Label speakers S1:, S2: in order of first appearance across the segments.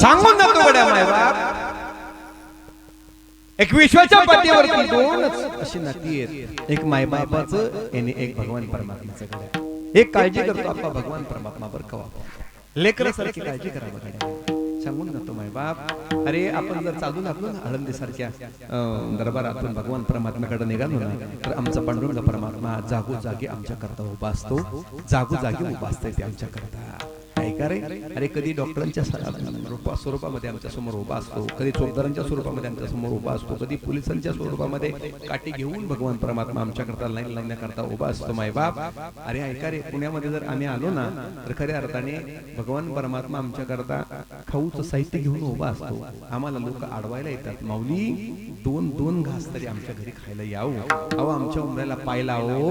S1: सांगून जातो गड्या मायबाप एक विश्वाच्या पाठीवरती दोनच. अशी नाती आहेत एक मायबापाचं आणि एक भगवान परमात्माचं गड्या. एक काळजी करतो आपला भगवान परमात्मा बर कवा लेकरासारखी काळजी करा गड्या. सांगून जातो मायबाप अरे आपण जर चालू लागलो ना आळंदी सारख्या दरबारातून भगवान परमात्म्याकडे निघालो ना तर आमचा पांडुरंग परमात्मा जागोजागी आमच्या करता उभा असतो. जागोजागी उभा असते ते आमच्या करता ऐका रे? अरे कधी डॉक्टरांच्या रूपा स्वरूपामध्ये आमच्यासमोर उभा असतो कधी चोपदारांच्या स्वरूपामध्ये आमच्यासमोर उभा असतो कधी पोलिसांच्या स्वरूपामध्ये काठी घेऊन भगवान परमात्मा आमच्याकरता लाईन लावण्याकरता उभा असतो मायबाप अरे ऐका रे पुण्यामध्ये जर आम्ही आलो ना तर खऱ्या अर्थाने भगवान परमात्मा आमच्याकरता खाऊचं साहित्य घेऊन उभा असतो. आम्हाला लोक अडवायला येतात. माऊली दोन दोन घास तरी आमच्या घरी खायला यावं. अहो आमच्या उमऱ्याला पाय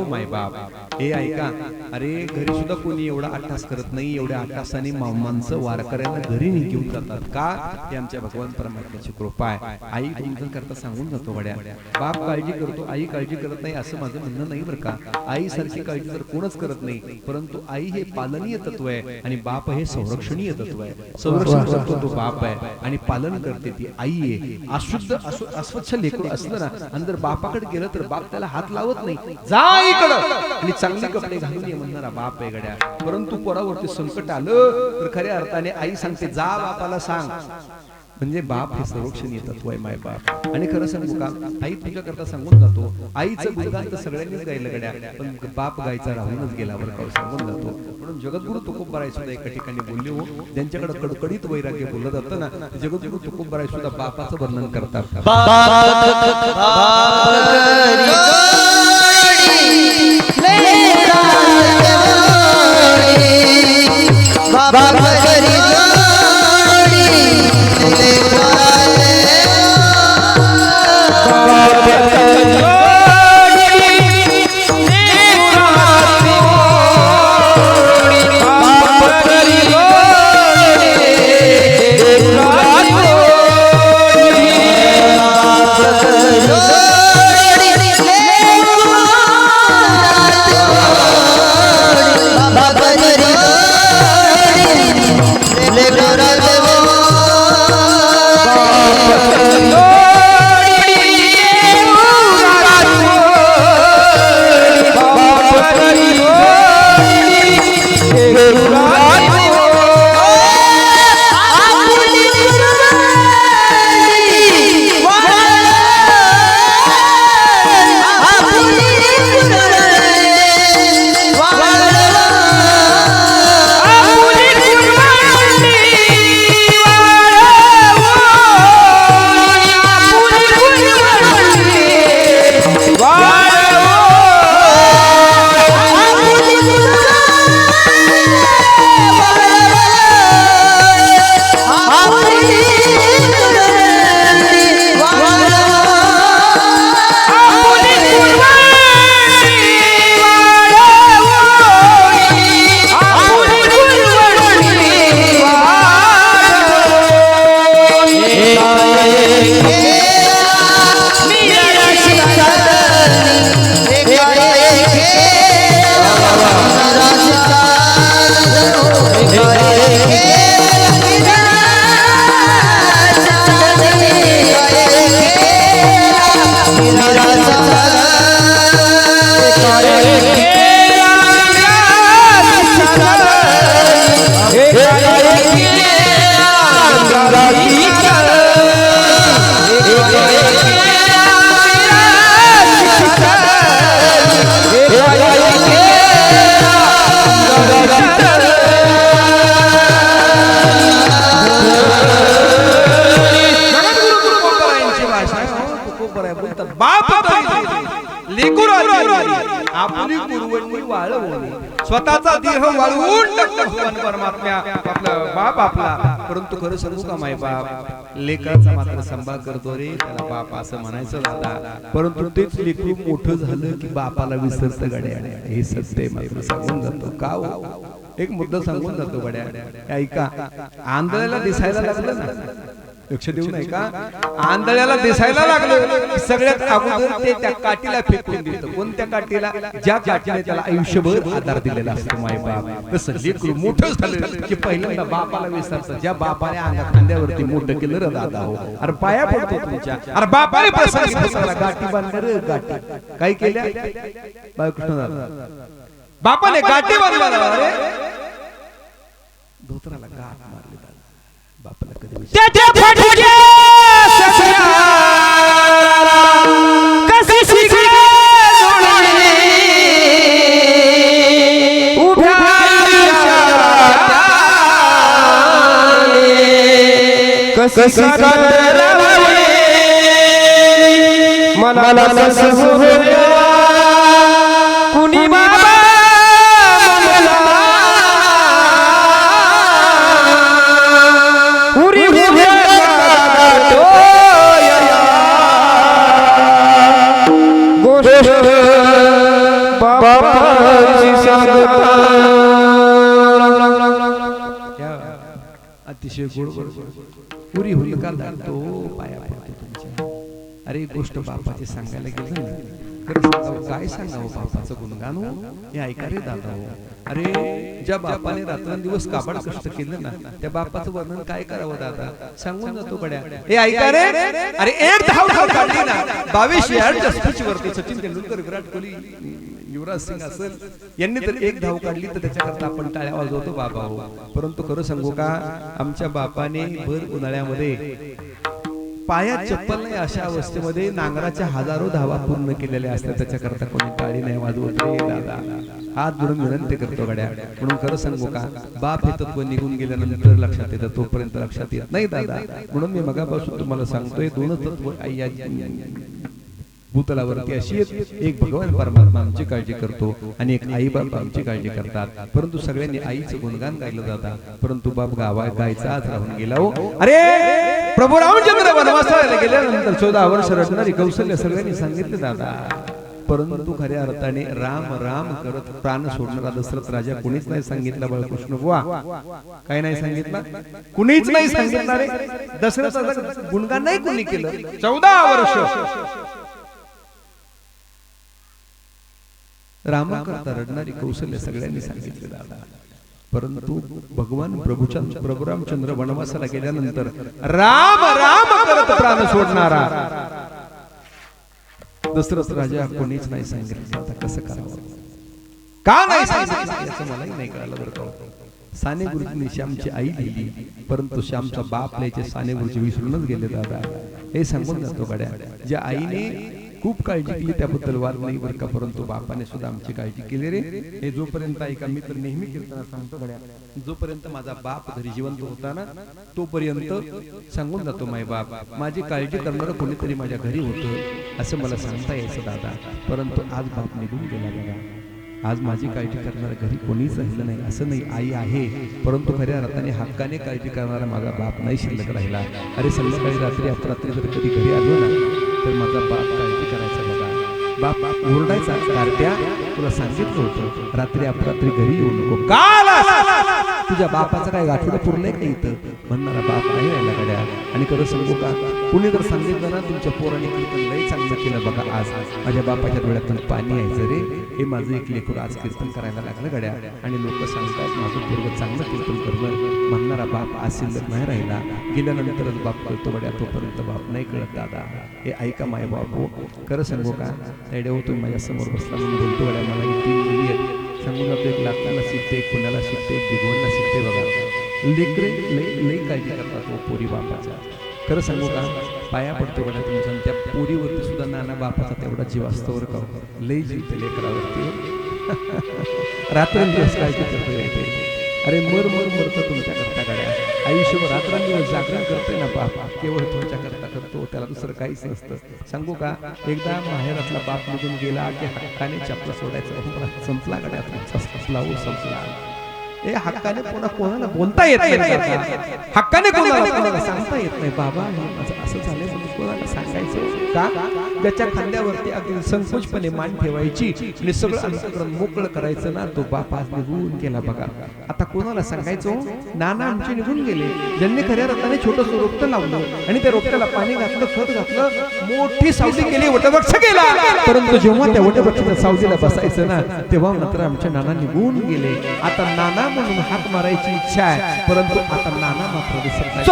S1: माय बाप. हे ऐका. अरे घरी सुद्धा कोणी एवढा अट्टास करत नाही एवढ्या अट्टासाने मामांचं वारकऱ्यांना घरी निघून घेऊन जातात का? ते आमच्या भगवान परमात्म्याची कृपा आहे. आई तुमचं करता सांगून जातो वड्या. बाप काळजी करतो आई काळजी करत नाही असं माझं म्हणणं नाही बरं का. आई सारखी काळजी तर कोणच करत नाही परंतु आई हे पालनीय तत्व आहे आणि बाप हे संरक्षणीय तत्व आहे. संरक्षण करतो तो बाप आहे आणि पालन करते ती आई आहे. अशुद्ध अस्वच्छ लेकरू असलं ना आणि जर बापाकडे गेलं तर बाप त्याला हात लावत नाही. जा इकडं! आणि चांगले कपडे घालून ये म्हणणारा बाप आहे गड्या. परंतु पोरावरती संकट आलं तर खऱ्या अर्थाने आई सांगते जा बापाला सांग म्हणजे बाप हे संरक्षणीय तत्व आहे माय बाप आणि खरं सांगू का आई तुझ्या करता सांगून जातो आईचं गुणगान तर सगळ्यांनीच गायलं गड्या पण बाप गायचा राहूनच गेला बरं का सांगून जातो म्हणून जगद्गुरु तुकोबराय सुद्धा एका ठिकाणी बोलले हो ज्यांच्याकडे कडकडीत वैराग्य बोललं जातं ना जगद्गुरु तुकोबराय सुद्धा बापाचं वर्णन करतात आपली कुरवंडी वाळवली स्वतःचा देह वाळवून भगवान परमात्म्या आपला बाप आपला. परंतु खरं सांगू का माय बाप? लेकराचा मात्र संभाळ करतो रे त्याला बाप असं म्हणायचं दादा. परंतु तेच लेकरू मोठं झालं की बापाला विसरत गड्या. हे सत्य मात्र सांगून जातो. का हो? एक मुद्दा सांगून जातो गड्या. ऐका आंधळ्याला दिसायला लागलं ना? लक्ष देऊ नाही का? आंधळ्याला दिसायला लागलं. सगळ्यात अगोदर ते त्या काठीला फेकून देतं कोणत्या काठीला? ज्या काठीने त्याला आयुष्यभर आधार दिलेला असतो माय बाप. तसं लेकरू मोठं झालं की पहिल्यांदा बापाला विसरतं. ज्या बापाने अंगा खांद्यावरती मोठं केलं रे दादा हो. अरे पाया पडतो तुमच्या. अरे बापाने प्रसंगी गाठी बांधल्या रे गाठी. काय केल्या? बाळकृष्ण दादा. बापाने गाठी बांधल्या रे धोत्राला गाठ विचार
S2: त्याच्या फटके ससरा
S1: सांगायला गेलं तर सांगावं, काय सांगावं बापाचं गुणगान हो? हे ऐका रे दादा हो. अरे ज्या बापाने रात्रंदिवस काबड कष्ट केलं ना त्या बापाचं वर्णन काय करावं दादा? सांगून जातो कड्या हे ऐका रे. अरे एक धाव धाव काढली ना. बावीस यार्डच्या स्पीचवरती सचिन तेंडुलकर विराट कोहली युवराज सिंग असेल. यांनी तर एक धाव काढली तर त्याच्याकरता आपण टाळ्या वाजवतो बाबा हो. परंतु खरं सांगू का? आमच्या बापाने भर उन्हाळ्यामध्ये पायात चप्पल नाही अशा अवस्थेमध्ये नांगराच्या हजारो धावा पूर्ण केलेल्या असतात त्याच्याकरता कोणी टाळी नाही वाजवत. रे दादा हात धरून विनंती करतो गड्या. म्हणून खरं सांगू का? बाप हे तत्व निघून गेल्यानंतर लक्षात येतं तोपर्यंत लक्षात येत नाही दादा. म्हणून मी मगापासून तुम्हाला सांगतोय दोनच तत्व भूतलावरती अशी. एक भगवान परमात्मा आमची काळजी करतो आणि एक आई बाप आमची काळजी करतात. परंतु सगळ्यांनी आईचं गुणगान गायलं जातात परंतु बाप गावा गायचा आज राहून गेला हो. अरे प्रभू रामचंद्र वनवासाला गेल्यानंतर चौदा वर्ष रडणारी कौशल्य सगळ्यांनी सांगितले दादा. परंतु खऱ्या अर्थाने राम राम करत प्राण सोडणारा दशरथ राजा कुणीच नाही सांगितलं बाळकृष्ण बुवा काय नाही सांगितलं? कुणीच नाही सांगितलं रे दशरथाचं गुणगान नाही कुणी केलं. चौदा वर्ष. रामा करता रडणारी कौशल्य सगळ्यांनी सांगितले दादा. परंतु भगवान प्रभूच्या प्रभू रामचंद्र वनवासाला गेल्यानंतर राम राम करत प्राण सोडणारा. दशरथ राजा कोणीच नाही सांगितलं. आता कसं करावं? का नाही सांगितलं? याचं मलाही नाही कळालं बरं का हो. साने गुरुजींनी श्यामची आई लिहिली परंतु श्यामचा बाप लिहायचे साने गुरुजी विसरूनच गेले दादा. हे सांगून जातो गड्या. ज्या आईने खूप काळजी केली त्याबद्दल वाद नाही बरं का परंतु बापाने सुद्धा आमची काळजी केली रे. हे जोपर्यंत ऐका मी तर नेहमी कीर्तनात सांगतो जोपर्यंत माझा बाप घरी जिवंत होता ना तोपर्यंत सांगून जातो माय बाप माझी काळजी करणारं कोणीतरी माझ्या घरी होतं असं मला सांगता यायचं दादा. परंतु आज बाप निघून गेला बघा. आज माझी काळजी करणारा घरी कोणीच राहिलं नाही असं नाही आई आहे. परंतु खऱ्या अर्थाने हक्काने काळजी करणारा माझा बाप नाही शिल्लक राहिला. अरे संध्याकाळी रात्री अपरात्री जर कधी घरी आलो ना तर माझा बाप बाप ओरडायचा कार्ट्या तुला सांगितलं होतं? रात्री अपरात्री घरी येऊ नको. का आलास? तुझ्या बापाचं काय गाठोडं पुरलंय का इथं? म्हणणारा बाप नाही राहिला गड्या. आणि खरं सांगू का? कुणी जर सांगितलं ना तुमच्या पोराने कीर्तन लय चांगलं केलं बघा आज. माझ्या बापाच्या डोळ्यातून पाणी यायचं रे. हे माझं एक लेकरू आज कीर्तन करायला लागलं गड्या. आणि लोक सांगतात माझं पूर्व चांगलं कीर्तन करणं म्हणणारा बाप आज शिल्लक नाही राहिला. गेल्यानंतरच बाप कळतो गड्या तोपर्यंत बाप नाही कळत दादा. हे ऐका माय बापू. खरं सांगू का? तायडे हो, तुम्ही माझ्यासमोर बसला म्हणून बोलतो गड्या मला ही तीन मुली आहेत. सांगून जातो एक लाखाला शिकते एक पुण्याला शिकते एक दिगवणला शिकते बघा. लेकरे लई लई काळजी करतात हो पोरी बापाचा. खरं सांगू का? पाया पडतो बघा तुमच्या त्या पोरीवरती सुद्धा नाना बापाचा तेवढा जीव असतो बरं का हो. लई जीव ते लेकरावरती. रात्रंदिवस काळजी करतो ते अरे मर मर मरतो तुमच्या करता गाड्या. आयुष्यभर रात्रंदिवस जागरण करतोय ना बाप. केवळ तुमच्या करता करतो त्याला दुसरं काहीच नसतं. सांगू का? एकदा माहेरातला बाप निघून गेला की हक्काने चपला सोडायचा. हो संपला गाड्या तुमचा. संपला हो संपला. ए हक्काने पुन्हा कोणाला बोलता येत नाही? हक्काने कोणाला सांगता येत नाही. बाबा. हे असं म्हणून कोणाला सांगायचं? का? ज्याच्या खांद्यावरती अगदी संकोचपणे मान ठेवायची आणि सगळं अंतकरण मोकळं करायचं ना तो बाप आज निघून गेला बघा. आता कोणाला सांगायचो नाना आमचे निघून गेले. ज्यांनी खऱ्या रथाने छोटस रोपटं लावलं आणि त्या रोपट्याला पाणी घातलं खत घातलं मोठी सावली केली वटवृक्ष केला. परंतु जेव्हा त्या वटवृक्षाच्या सावलीला बसायचं ना तेव्हा मात्र आमचे नाना निघून गेले. आता नाना म्हणून हात मारायची इच्छा आहे परंतु आता नाना मात्र दिसत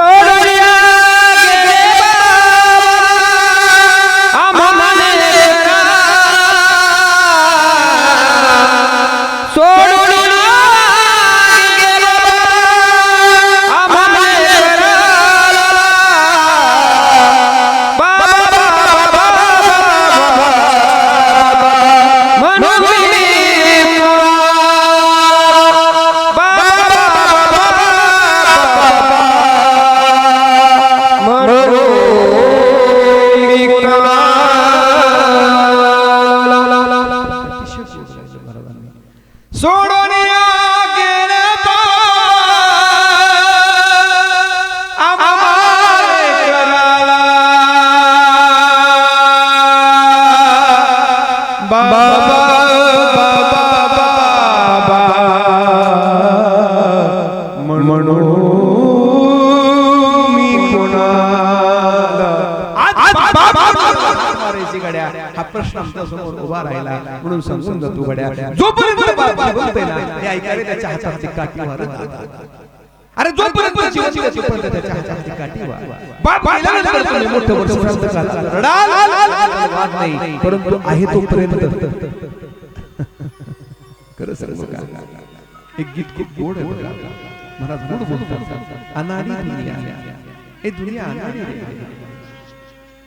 S1: काठी अरे जोपर्यंत जिवंत आहे, तोपर्यंत त्याच्या हाताची काठी वार बाप गेल्यानंतर तुम्ही मोठं वर्ष प्राप्त कराल. रडाल, वाद नाही परंतु आहे तोपर्यंत खरं सांगू का? एक गीत खूप गोड आहे. महाराज गोड बोलतात. अनाडी दुनिया हे दुनिया अनाडी रे.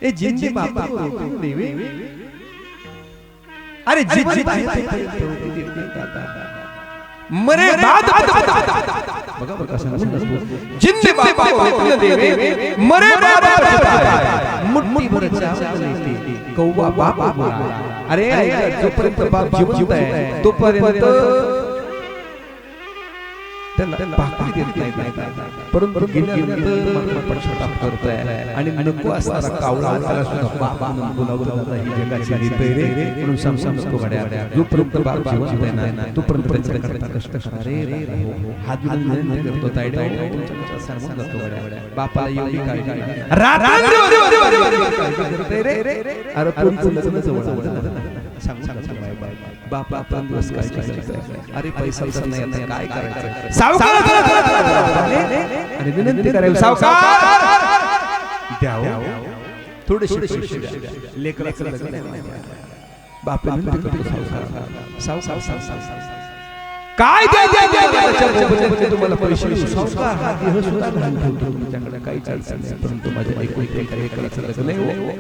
S1: ए जिंदे बापा देवे. अरे जित जित आहे मरे बाद बघा बघा सांगून नसतो जिंदे बापा को रोटी न देवे मरे पछताए. मुट्ठी भर कौवा बाप अरे जोपर्यंत बाप जिवंत आहे तोपर्यंत त्याला भाकरी देत नाही परंतु गेल्यानंतर मात्र पश्चाताप करतोय आणि नको असणारा कावळा त्याला सुद्धा बाप म्हणून बोलावलं जातं ही जगाची रीत रे म्हणून समजून नको गड्या जोपर्यंत बाप जिवंत आहे ना तोपर्यंत त्यांच्याकरता कष्ट करा रे रे, रे, हो, हो. हात विनंती करतो हो, तुमच्याकडे सांगून जातो गड्या बापाला एवढी काळजी अरे पोरीचं लग्न जवळ. सांगून जातो बाय बाय बाप आपण दिवस अरे पैसा नाही आता काय करायचं सावकार आणि विनंती सावकार द्याव थोडेसे पैसे द्या लेकराचं लग्न आहे माझ्या. बाप विनंती करतो सावकार सावकार सावकार काय तुम्हाला पैसे हा तुमच्याकडे नाही परंतु माझ्या काही करायचं नाही हो.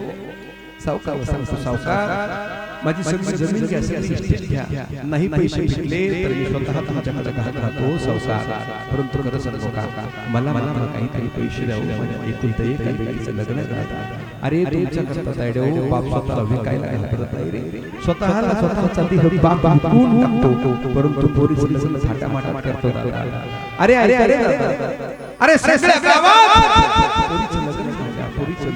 S1: सावकार सावकार माझी सगळी जमीन घ्या सगळी इस्टेट घ्या. नाही पैसे भेटले तर मी स्वतः तुमच्याकडे घालत राहतो सावकार परंतु खरं सांगतो का मला मला काही काही पैसे द्यावं माझ्या एकूण ते एका व्यक्तीचं लग्न करतात अरे तुमच्या करता तायडे बाप स्वतःला विकायला काय करत नाही रे स्वतःला स्वतःचा देह बाप विकून टाकतो. परंतु पोरीचं लग्न थाटामाटात करतो दादा. अरे अरे अरे अरे सगळ्या गावात! पोरीचं लग्न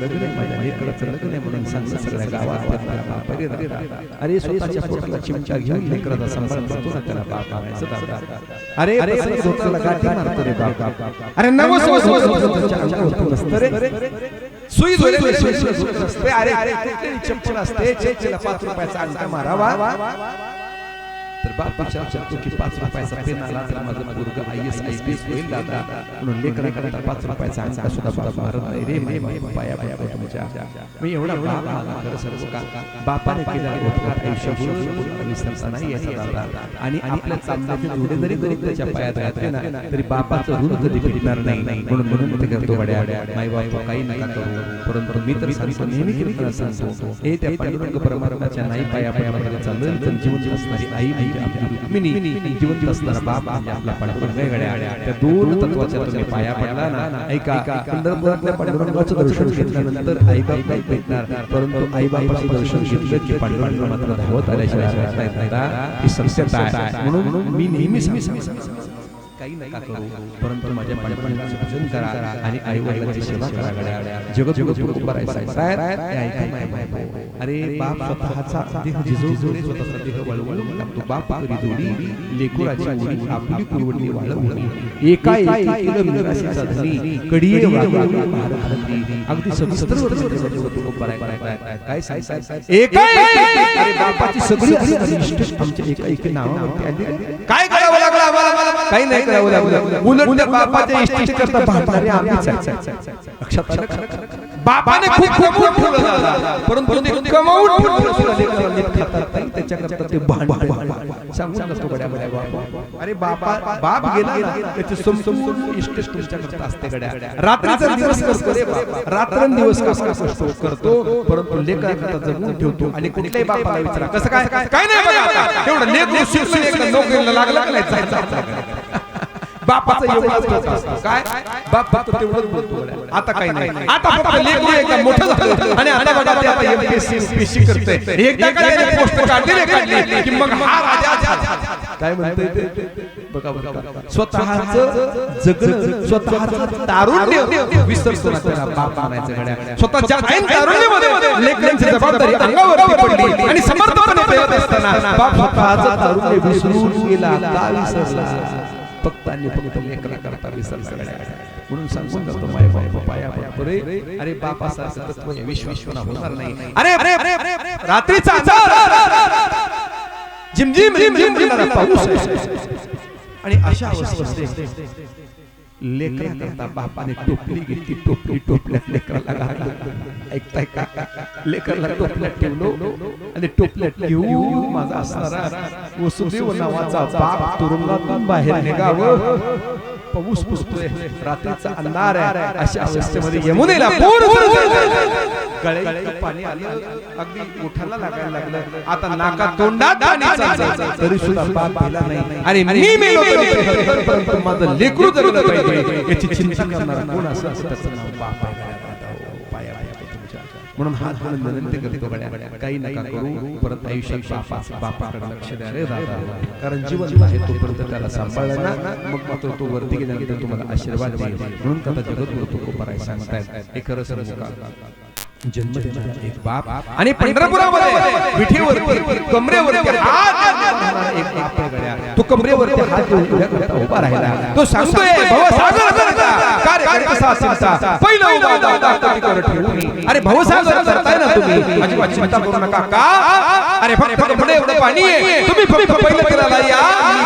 S1: लग्न आहे माझ्या लेकराचं लग्न आहे म्हणून सांगलं सगळ्या गावात फिरणारा बाप अरे दादा. अरे स्वतःच्या पोटाला चिमटा घेऊन लेकराचा सांभाळ करतो ना त्याला बाप म्हणायचं दादा. अरे अरे डोक्याला गाठी मारतो रे बाप अरे नवस नवस नवस नवस त्याच्या अंगावरती नसतं रे सुई सुई सुई सुई सुई सुई असते अरे अरे कुठली चप्पल असते चेचेला पाच रुपयाचा अंगठा मारावा तर बाप विचार करतो की पाच रुपयाचा पेन आला तर माझं मुलगा I S I P S होईल दादा म्हणून लेकराकरता पाच रुपयाचा अंगठा सुद्धा बाप मारत नाही रे माय बाप पाया पाया तुमच्या मी एवढा बाप आला खरं सर्व का बापाने केला उपकार आयुष्यभर विसरता नाही याचा दादा आणि आपल्या चांगल्याचे जोडे जरी कधी त्याच्या पायात घातले ना तरी बापाचं ऋण कधी भेटणार नाही म्हणून म्हणून ते करतो गड्या माय बाप काही नका करू परंतु मी तर सांगतो नेहमी सांगतो हे त्या पांडुरंग परमात्म्याच्या नाही पाया पायामध्ये चाललं तर जिवंत असणारी आई म्हणजे रुक्मिणी जिवंत असणारा बाप म्हणजे आपला पांडुरंग आहे गड्या त्या दोन तत्वाच्या तुम्ही पाया पडला ना ऐका पंढरपुरातल्या पांडुरंगाचं दर्शन घेतल्यानंतर नाही भेटणार. परंतु दर्शन घेतलं की पांडुरंग मात्र धावत आल्याशिवाय राहता येत नाही. ही आहे. म्हणून मी नेहमी सांगतो. काही नका करू? परंतु माझ्या पूजन करा आणि आई वडिलांची सेवा करा. जगत जगत जगत उभा राहायचं. अरे बाप स्वतःचा देह जिजवतो स्वतःचा देह वळवळून लागतो बाप करी जोडी लेकुराची उडी आपली कुरवडी वाळवली. एका एका केलं विलासीचा धनी कडिये वागली भारत अगदी सविस्तर. काय सांगतायत? एका एका- अरे बापाची सगळी आमच्या एका एका नावावरती आली.
S2: काय करावं
S1: काही नाही करावं लागलं उलट बापाच्या इष्टिष्ट करता आम्हीच. लक्षात?
S2: बापाने खूप कमवून ठेवलं दादा. परंतु ते कमवून ठेवलं
S1: त्याच्याकरता ते सांगून नसतो गड्या गड्या बाप. अरे बापा बाप गेला ना त्याची संपूर्ण इष्ट तुमच्याकरता असते गड्या. रात्रीचा दिवस करतो रे बाप रात्रंदिवस कसा कष्ट करतो परंतु लेकराकरता जगून ठेवतो आणि कुठल्याही बापाला विचारा. कसं काय?
S2: काय नाही बघा. एवढं शिकलं एकदा नोकरीला लागलं का नाही? जायचं.
S1: बापाचं करत असतं. काय? बाप फक्त तेवढंच बोलतो गड्या. आता काही नाही.
S2: आता फक्त लेकरू एकदा मोठं झालं. आणि आता बघा ते आता एमपीएससी युपीएससी करते एकदा का त्याने पोस्ट काढली रे काढली की मग हा राजा झाला.
S1: काय म्हणते ते? बघा बघा स्वतःच जगणं स्वतःच तारुण्य विसरतो त्याला बाप गड्या.
S2: स्वतःच्या ऐन तारुण्यामध्ये लेकरांची जबाबदारी अंगावरती पडली आणि समर्थपणे पेरत असताना
S1: बाप स्वतःच तारुण्य विसरून गेला का विसरला फक्त आणि फक्त लेकरा करता विसरला. म्हणून सांगून जातो माय रे अरे बाप असा असं तत्व आहे, विश्वासना होणार नाही.
S2: अरे रात्रीचा झिमझिम झिमझिम झिमणारा पाऊस आहे.
S1: आणि अशा अवस्थेमध्ये लेकरा करता बापाने टोपली घेतली टोपली टोपल्यात लेकराला घातलं. ऐकताय का? लेकराला टोपल्यात ठेवलो आणि टोपल्यात घेऊन माझा असणारा वसुदेव नावाचा बाप तुरुंगातून बाहेर निघावं. पाऊस पुसतोय रात्रीचा अंधार आहे. अशा अवस्थेमध्ये
S2: यमुनेला पूर
S1: गळे पाणी आलं अगदी ओठाला लागायला लागलं. आता नाकात तोंडात पाणी चाललं तरी सुद्धा बाप गेला नाही.
S2: अरे मी मेलो तरी.
S1: परंतु माझं लेकरू जगलं पाहिजे. याची चिंता करणारा कोण असं असं त्याचं नाव बाप आहे गड्या. हो. म्हणून हात विनंती करतो गड्या. काही नका करू. परत आयुष्यात बापा बापाकडे लक्ष द्या. रे दादा कारण जीवन आहे तोपर्यंत त्याला सांभाळलं ना. मग मात्र तो वरती गेल्यानंतर तुम्हाला आशीर्वाद देईल. म्हणून कथा जगत गुरु तो करायला सांगतायत. हे खरं का? जन्म एक बाप
S2: आणि पंढरपुरामध्ये विठीवरती कमरेवरती हात
S1: एक बाप गड्या. तो कमरेवरती हात उभा राहिला.
S2: तो सांगतोय भवसागर करता. कार्य कसा असेल पहिलं उभा दादा कटीकर ठेवून अरे भवसागर करताय ना तुम्ही. अजिबात चिंता करू नका. का? अरे फक्त कपडे एवढं पाणी तुम्ही फक्त पहिलं करायला या.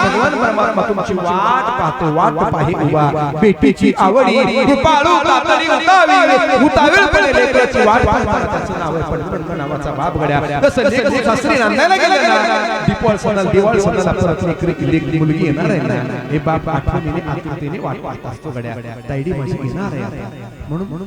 S1: भगवान परमात्मा तुमची वाट पाहतो वाट पाही उभा. बेटीची आवडी
S2: कृपाळू तातडी उतावी.
S1: उतावीळपणे लेकराची वाट पाहता त्याचं नाव आहे पंढरपूर नावाचा बाप गड्या कसं लेकरू सासरी नांदायला गेलं ना दिवाळ सणाला दिवाळ सणाला परत लेकरी लेक मुलगी येणार आहे. ना हे बाप आठवणीने आतुरतेने वाट पाहत असतो गड्या. तायडी माझी येणार आहे. म्हणून म्हणून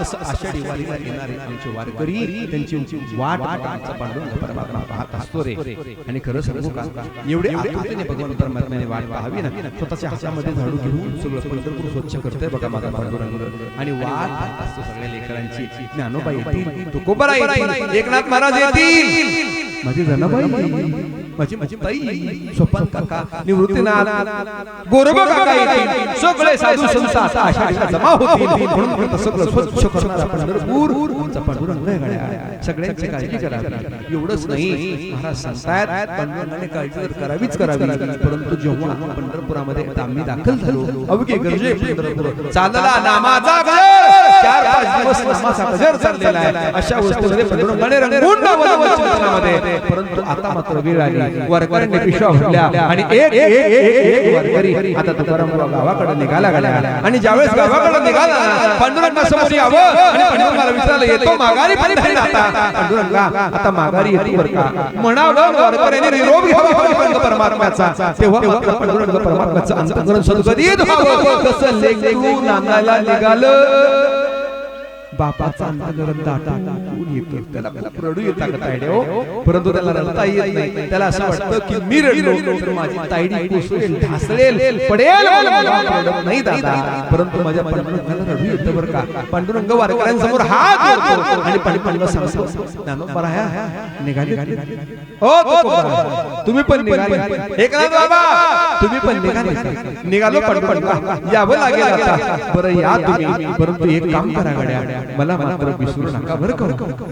S1: आषाढी वारीला येणारे आमचे वारकरी त्यांची वाट आमचा पांडुरंग परमात्मा पाहत असतो रे. आणि खरं सांगू का? एवढे आतुरतेने भगवान परमात्म्याने वाट पाहावी ना. स्वतःच्या हातामध्ये झाडू घेऊन सगळं पंढरपूर स्वच्छ करतोय बघा माझा पांडुरंग. आणि वाट पाहत असतो सगळ्या लेकरांची. ज्ञानोबा येतील
S2: तुकोबरा येईल एकनाथ महाराज येतील.
S1: माझी जनाबाई. माझी माझी ताई सोपान काका निवृत्तीनाथ
S2: गोरोबा काका येतील
S1: सगळे साधू संत आता आषाढीला जमा होतील. म्हणून म्हणतं सगळं स्वच्छ करणारा पंढरपूर आमचा पांडुरंग आहे गड्या. सगळ्यांची काळजी करावी एवढंच नाही महाराज सांगतायत पांडुरंगाने काळजी तर करावीच करावी. परंतु जेव्हा पंढरपुरामध्ये आम्ही दाखल झालो अवघे गरजे पंढरपूर.
S2: चालला नामाचा
S1: चार पाच दिवस नामाचा गजर चाललेला आहे अशा रंगून लावलं परंतु आता मात्र वेळ आली. वारकऱ्यांनी पिशव्या भरल्या आणि एक एक वारकरी आता तुकाराम गावाकडे निघाला गेला
S2: आणि ज्यावेळेस गावाकडे निघाला पांडुरंगा समोर यावं. आणि पांडुरंगाला विचारलं येतो माघारी पण नाही आता
S1: पांडुरंगा आता माघारी येतो बरं का.
S2: म्हणावं वारकऱ्यांनी निरोप घ्यावा पांडुरंग परमात्म्याचा.
S1: तेव्हा मात्र पांडुरंग परमात्म्याचं अंतकरण सद्गतीत व्हावं कसं लेकरू नांदायला निघालं बापाचा अंतकरण दाटून येतो त्याला खूप रडू येतं का तायडे हो? परंतु त्याला रडता येत नाही. त्याला असं वाटतं की मी रडलो तर माझी तायडी कोसळेल ढासळेल पडेल. नाही दादा. परंतु माझ्या पांडुरंगाला रडू येतं बरं का? पांडुरंग वारकऱ्यांसमोर हात जोडतो आणि पांडुरंग सांगतो ज्ञानोबा निघाले हो तुकोबा, तुम्ही पण निघाले. एकनाथ बाबा. तुम्ही पण निघाले. निघालो. पांडुरंगा यावं लागेल आता. बरं या तुम्ही. परंतु एक काम करा गड्या. मला मात्र विसरू नका. बरं का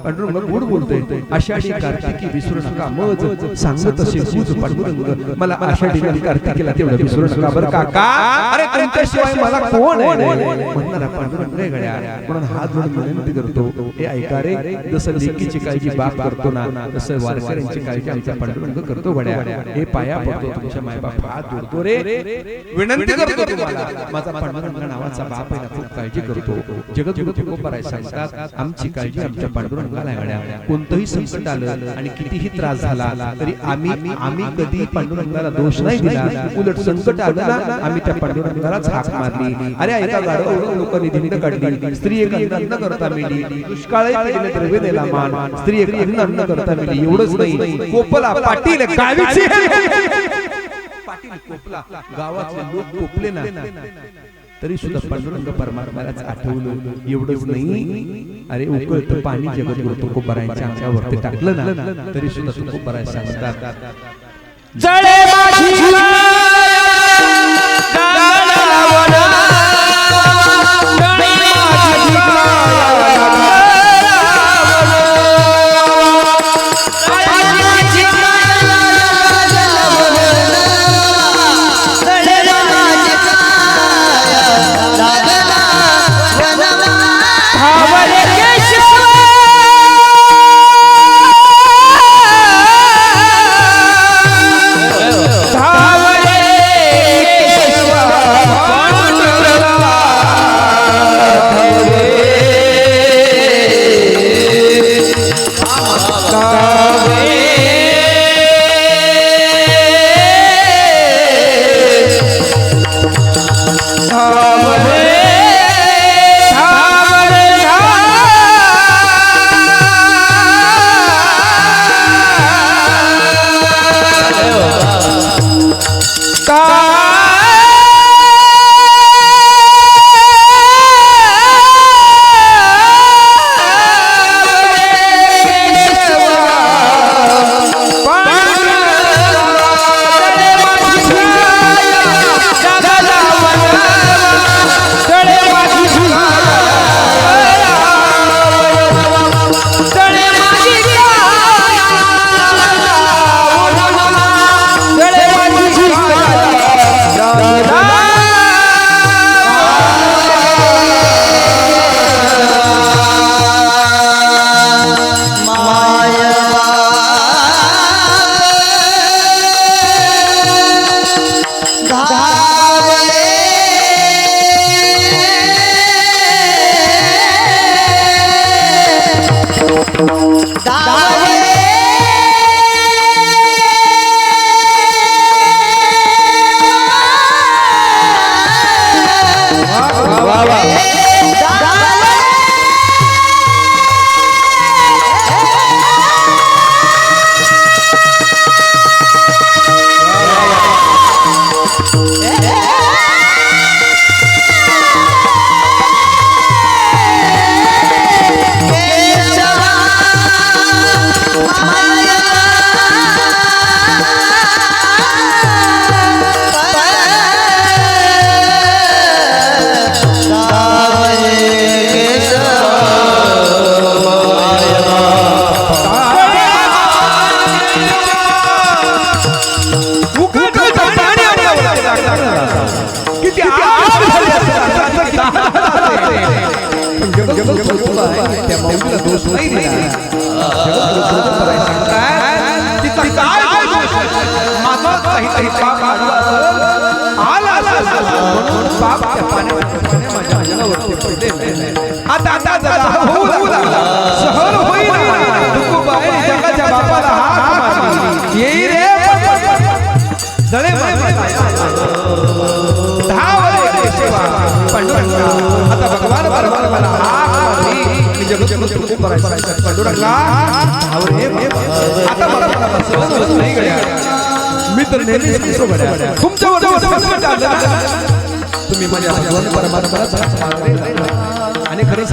S1: पांडुरंग गोड बोलतोय आषाढी कार्तिकी विसरू नका. मज सांगत असे सूज पांडुरंग मला आषाढी आणि कार्तिकीला तेवढं विसरू नका. बरं का का अरे तुमच्याशिवाय मला कोण म्हणणारा पांडुरंग रे गड्या म्हणून हात जोडून विनंती करतो. हे ऐका रे जसं लेकीची काळजी बाप करतो ना तसं वारकऱ्यांची काळजी आमचा पांडुरंग करतो गड्या हे पाया पडतो तुमच्या मायबाप हात विनंती करतो तुम्हाला माझा पांडुरंग नावाचा बाप आहे खूप काळजी करतो जगद्गुरु तुकोबाराय सांगतात आमची काळजी आमच्या पांडुरंगाला गड्या कोणतंही संकट आलं आणि कितीही त्रास झाला तरी आम्ही आम्ही कधी पांडुरंगाला दोष नाही दिला उलट संकट आलं आम्ही त्या पांडुरंगालाच हाक मारली अरे ऐका लोकांनी धिंड काढली स्त्री एक अन्न करता मिली दुष्काळ द्रव्य दिला मान स्त्री एक अन्न अन्न करता मिली एवढंच नाही कोपला पाटील गावीची पाटील गावातले लोक कोपले ना तरी सुद्धा पांडुरंग परमात्म्यालाच आठवलं. एवढंच नाही. अरे उकळतं पाणी जगत तुकोबारायांच्या अंगावरती टाकलं ना तरी सुद्धा तुकोबाराय सांगतात. मी तर तुमच्यावर. तुम्ही माझ्या भगवान. आणि खरं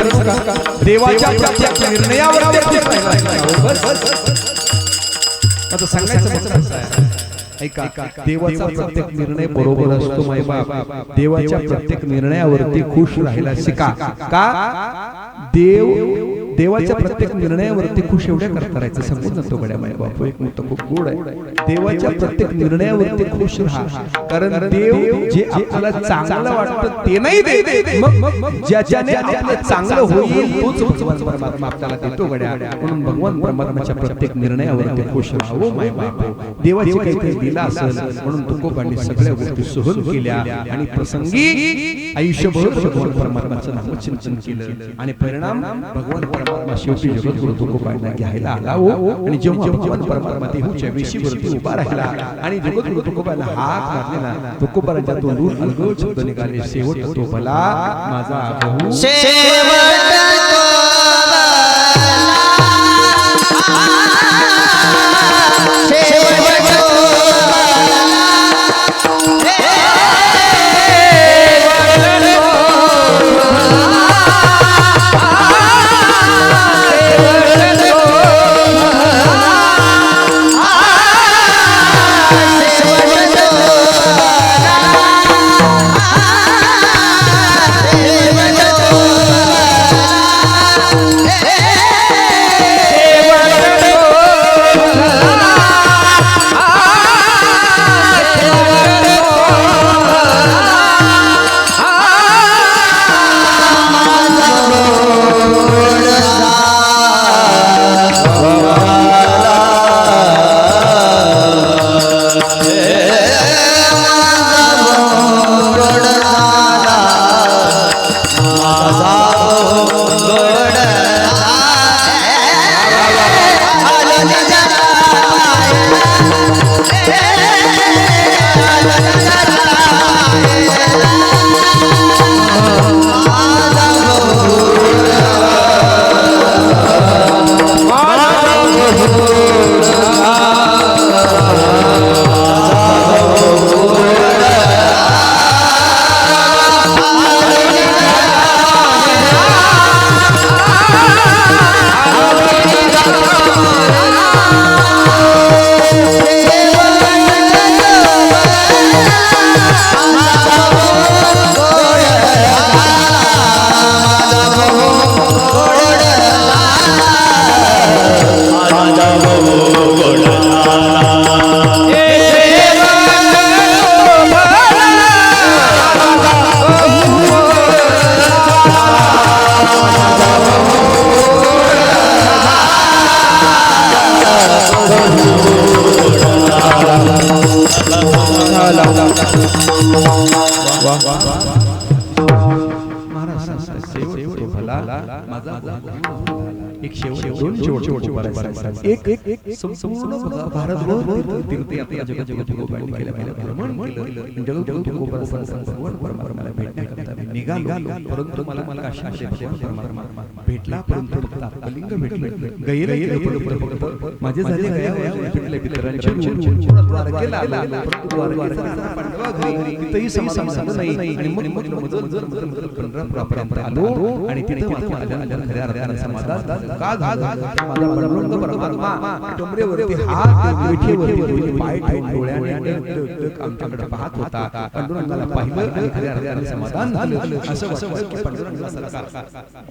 S1: देवाच्या प्रत्येक निर्णयावर राहिला. आता सांगायचं? ऐका देवाचा प्रत्येक निर्णय बरोबर असतो माय बाप देवाच्या प्रत्येक निर्णयावरती खुश राहायला शिका. का? देव देवाच्या प्रत्येक निर्णयावरती खुश एवढ्या करता राहायचं. समजून जातो गड्या माय बाप एक मुद्दा खूप गोड आहे. देवाच्या प्रत्येक निर्णयावरती खुश राहा. कारण देव जे आपल्याला चांगलं वाटतं ते नाही दे मग मग ज्याच्याने आपलं चांगलं होईल तोच भगवान परमात्मा आपल्याला देतो गड्या. म्हणून भगवान परमात्माच्या प्रत्येक निर्णयावरती खुश राहावं माय बाप देवाची काहीतरी दिला असेल म्हणून तुकोबांनी सगळ्या गोष्टी सहन केल्या आणि प्रसंगी आयुष्यभर भगवान परमात्माचं नामचिंतन केलं आणि परिणाम भगवान परमात्मा शेवटी जगद्गुरु तुकोबांना घ्यायला आला हो. आणि जेव्हा भगवान परमात्मा देहूच्या वेशीवरती उभा राहिला आणि जगद्गुरु तुकोबांना हाक मारले ना तुकोबांच्या तोंडून अलगद शब्द निघाले. शेवट तो भला माझा भाऊ. भगवान परमात्म्याला भेटण्याकरता मी निघालो परंतु मला मला भेटला परंतु भेटले माझे झाले भेटले आणि तिथे आमच्याकडे पाहत होता पांडुरंगाला पाहिलं समाधान झालं असं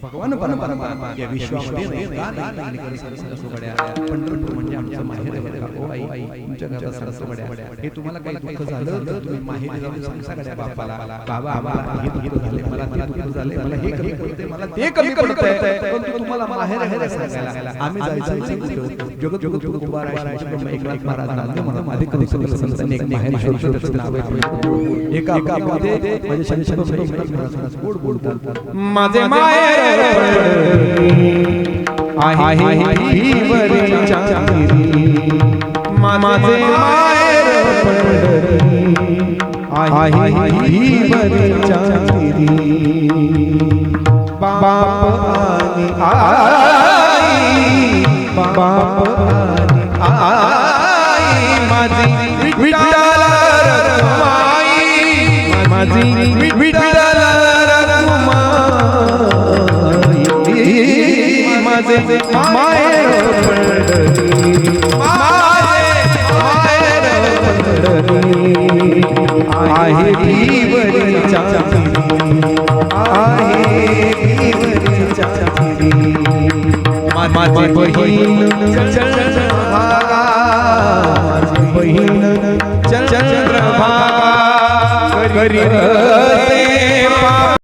S1: भगवान परमात्मा या विश्वामध्ये नाही पंढरपूर म्हणजे आमचं माहेर आहे बरं का? ओ आई आई तुमच्या घरात सोगड्या हे तुम्हाला काही दुःख झालं तर तुम्ही माहेरी जाऊन सांगा गड्या बापाला बाबा आम्हाला हे दुःख झाले मला ते दुःख झाले मला हे कमी पडते मला ते कमी पडतंय पण तुम्हाला माहेर आहे हे सांगायला आम्ही जायचं कुठं? जगत जगत उभा राहायचं पण एकनाथ महाराज नांदे म्हणा माझे कधी कधी संतांनी एक माहेर शोधलं त्याचं नाव आहे एका एका मध्ये माझे शनी शनी महाराज गोड बोलतात माझे माहेर आहे भीवरी चांदिरी माझे माहेर आहे भीवरी चांदिरी बाप आणि आई बाप आणि आई माझी विठ्ठल रखुमाई माझी विठ्ठल रखुमाई. माझे माहेर आहे भीवरीच्या आहे भीवरीच्या माझी बहीण चंद्रभागा माझी बहीण चंद्रभागा करी